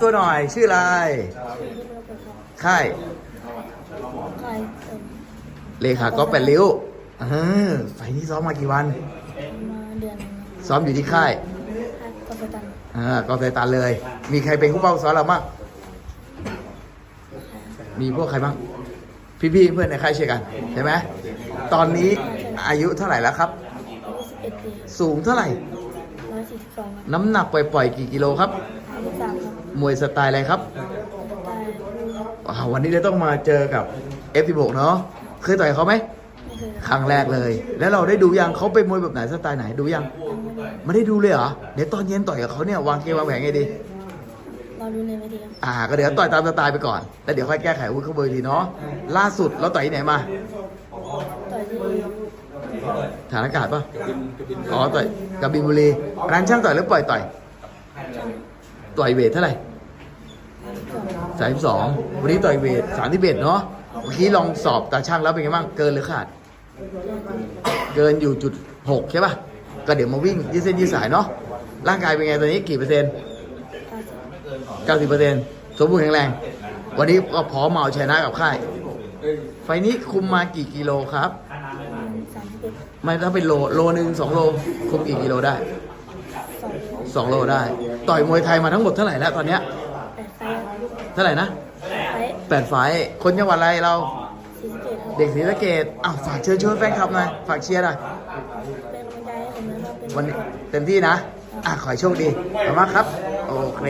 ตัวหน่อยชื่ออะไรค่ายใครเติมเลขาก็แปดริ้วเออไฟล์นี้ซ้อมมากี่วันมาเดือนหนึงซ้อมอยู่ที่ค่ายครับก็ไปตันอ่าก็ไซตันเลย มีใครเป็นผู้เป้าซ้อมเราบ้างมีพวกใครบ้าง พี่ๆเพื่อนในค่ายเชียร์กันใช่ไหมตอนนี้อายุเท่าไหร่แล้วครับอายุสิบเอ็ดปีสูงเท่าไหร่ร้อยสี่สิบสองครับน้ำหนักปล่อยๆกี่กิโลครับอายุสา มครับมวยสไตล์อะไรครับตายครับอ่าวันนี้เราต้องมาเจอกับ F16 เนาะเคยต่อยเขาไหมไม่เคยครั้งแรกเลย แล้วเราได้ดูยังเขาเป็นมวยแบบไหนสไตล์ไหนดูยังไม่ได้ดูเลยเหรอเดี๋ยวตอนเย็นต่อยกับเขาเนี่ยวางเกมวางแผนไงดีเราดูในเวทีครับอ่า ก็เดี๋ยวต่อยตามสไตล์ไปก่อนแล้วเดี๋ยวค่อยแก้ไขอาวุ้นเข้าเบอร์ทีเนาะล่าสุดเราต่อยที่ไหนมาต่อยที่ฐานอากาศปะอ๋อต่อยกบบินบุรีร้านช่างต่อยหรือปล่อยต่อยช่าง ต่อยเวทเท่าไหร่สองสามสองวันนี้ต่อยเวทสามที่เวทเนาะเมื่อกี้ลองสอบตาช่างแล้วเป็นไงบ้างเกินหรือขาด เกินอยู่จุดหกใช่ป่ะก็เดี๋ยวมาวิ่งยืดเส้นยืดสายเนาะร่างกายเป็นไงตอนนี้กี่เปอร์เซ็นต์เก้าสิบเปอร์เซ็นต์สมบูรณ์แข็งแรง วันนี้ก็พร้อมมาเอาชนะกับค่าย ไฟนี้คุมมากี่กิโลครับไม่ถ้าเป็นโลโลหนึ่งสองโลคุมกี่กิโลได้สองโลได้ ต่อยมวยไทยมาทั้งหมดเท่าไหร่แล้วตอนเนี้ยแปดไฟครับเท่าไหร่นะไฟแปดไฟล์คนจังหวัดอะไรเรา สี่สิบเอ็ดครับเด็กศรีสะเกดอ้าวฝากเชิญชวนแฟนคลับหน่อยฝากเชียร์หน่อยเป็นกำลังใจให้ผมนะครับเป็นวันนี้เต็มที่นะ อะขอให้โชคดีขอบคุณมากครับ โอเค